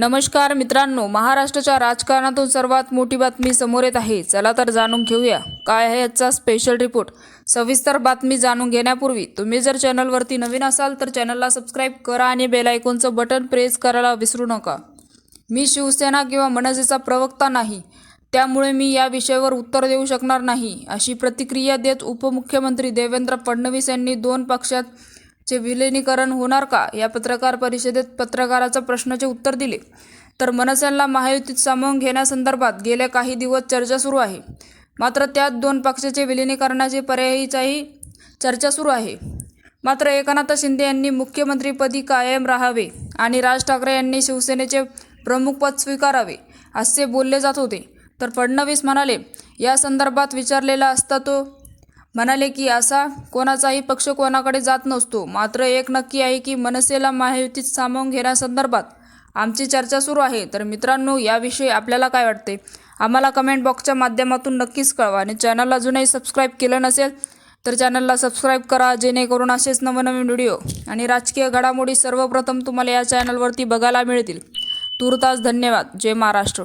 नमस्कार मित्रांनो महाराष्ट्राच्या राजकारणातून सर्वात मोठी बातमी समोर येत आहे. चला तर जाणून घेऊया. काय आहे याचा स्पेशल रिपोर्ट सविस्तर बातमी जाणून घेण्यापूर्वी तुम्ही जर चॅनलवरती नवीन असाल तर चॅनलला सबस्क्राईब करा आणि बेल आयकॉनचं बटन प्रेस करायला विसरू नका. मी शिवसेना किंवा मनसेचा प्रवक्ता नाही. त्यामुळे मी या विषयावर उत्तर देऊ शकणार नाही. अशी प्रतिक्रिया देत उपमुख्यमंत्री देवेंद्र फडणवीस यांनी दोन पक्षात चे विलिनीकरण होणार का? या पत्रकार परिषदेत पत्रकाराच्या प्रश्नाचे उत्तर दिले. तर मनसेला महायुतीत सामावून घेण्यासंदर्भात गेल्या काही दिवस चर्चा सुरू आहे. मात्र त्यात दोन पक्षाचे विलिनीकरणाचे पर्यायीचाही चर्चा सुरू आहे. मात्र एकनाथ शिंदे यांनी मुख्यमंत्रीपदी कायम राहावे आणि राज ठाकरे यांनी शिवसेनेचे प्रमुखपद स्वीकारावे असे बोलले जात होते. तर फडणवीस म्हणाले या संदर्भात विचारलेला असता तो म्हणाले की असा कोणाचाही पक्ष कोणाकडे जात नसतो. मात्र एक नक्की आहे की मनसेला महायुतीत सामावून घेण्यासंदर्भात आमची चर्चा सुरू आहे. तर मित्रांनो याविषयी आपल्याला काय वाटते? आम्हाला कमेंट बॉक्सच्या माध्यमातून नक्कीच कळवा आणि चॅनलला अजूनही सबस्क्राईब केलं नसेल तर चॅनलला सबस्क्राईब करा जेणेकरून असेच नवनवीन व्हिडिओ आणि राजकीय घडामोडी सर्वप्रथम तुम्हाला या चॅनलवरती बघायला मिळतील. तूर्तास धन्यवाद. जय महाराष्ट्र.